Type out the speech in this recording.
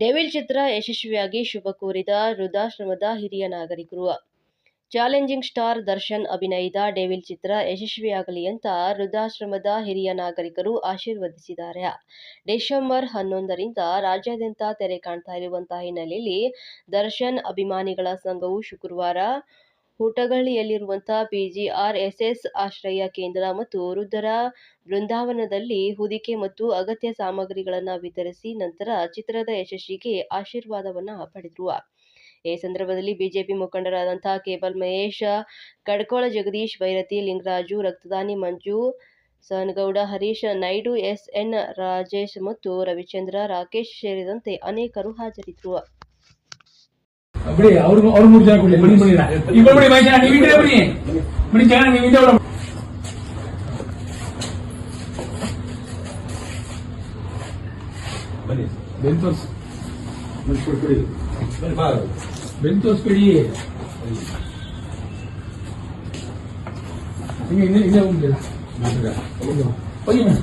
Devil ಚಿತ್ರ ಯಶಸ್ವಿಯಾಗಿ ಶುಭ ಕೋರಿದ ವೃದ್ಧಾಶ್ರಮದ ಹಿರಿಯ ನಾಗರಿಕರು. ಚಾಲೆಂಜಿಂಗ್ ಸ್ಟಾರ್ ದರ್ಶನ್ ಅಭಿನಯದ ಡೆವಿಲ್ ಚಿತ್ರ ಯಶಸ್ವಿಯಾಗಲಿ ಅಂತ ವೃದ್ಧಾಶ್ರಮದ ಹಿರಿಯ ನಾಗರಿಕರು ಆಶೀರ್ವದಿಸಿದ್ದಾರೆ. ಡಿಸೆಂಬರ್ ಹನ್ನೊಂದರಿಂದ ರಾಜ್ಯಾದ್ಯಂತ ತೆರೆ ಕಾಣ್ತಾ ಇರುವಂತಹ ಹಿನ್ನೆಲೆಯಲ್ಲಿ ದರ್ಶನ್ ಅಭಿಮಾನಿಗಳ ಸಂಘವು ಶುಕ್ರವಾರ ಹುಟಗಳ್ಳಿಯಲ್ಲಿರುವಂತಹ ಪಿಜಿಆರ್ಎಸ್ಎಸ್ ಆಶ್ರಯ ಕೇಂದ್ರ ಮತ್ತು ವೃದ್ಧರ ಬೃಂದಾವನದಲ್ಲಿ ಹೊದಿಕೆ ಮತ್ತು ಅಗತ್ಯ ಸಾಮಗ್ರಿಗಳನ್ನು ವಿತರಿಸಿ ನಂತರ ಚಿತ್ರದ ಯಶಸ್ಸಿಗೆ ಆಶೀರ್ವಾದವನ್ನು ಪಡೆದರು. ಈ ಸಂದರ್ಭದಲ್ಲಿ ಬಿಜೆಪಿ ಮುಖಂಡರಾದಂತಹ ಕೇಬಲ್ ಮಹೇಶ್, ಕಡ್ಕೋಳ ಜಗದೀಶ್, ಭೈರತಿ ಲಿಂಗರಾಜು, ರಕ್ತದಾನಿ ಮಂಜು, ಸನ್ಗೌಡ ಹರೀಶ್, ನಾಯ್ಡು ಎಸ್ಎನ್ ರಾಜೇಶ್ ಮತ್ತು ರವಿಚಂದ್ರ ರಾಕೇಶ್ ಸೇರಿದಂತೆ ಅನೇಕರು ಹಾಜರಿದ್ದರು அப்படியே அவரு அவரு முடிச்சா கூட மணி பண்ணிடா இப்ப எப்படி மனுஷனா நீ வீட்டுல எப்படி? மனுஷனா நீ வீட்டுல பென்தோஸ் பென்தோஸ் பெடி. நீங்க இந்த இந்த உண்டு பையன்.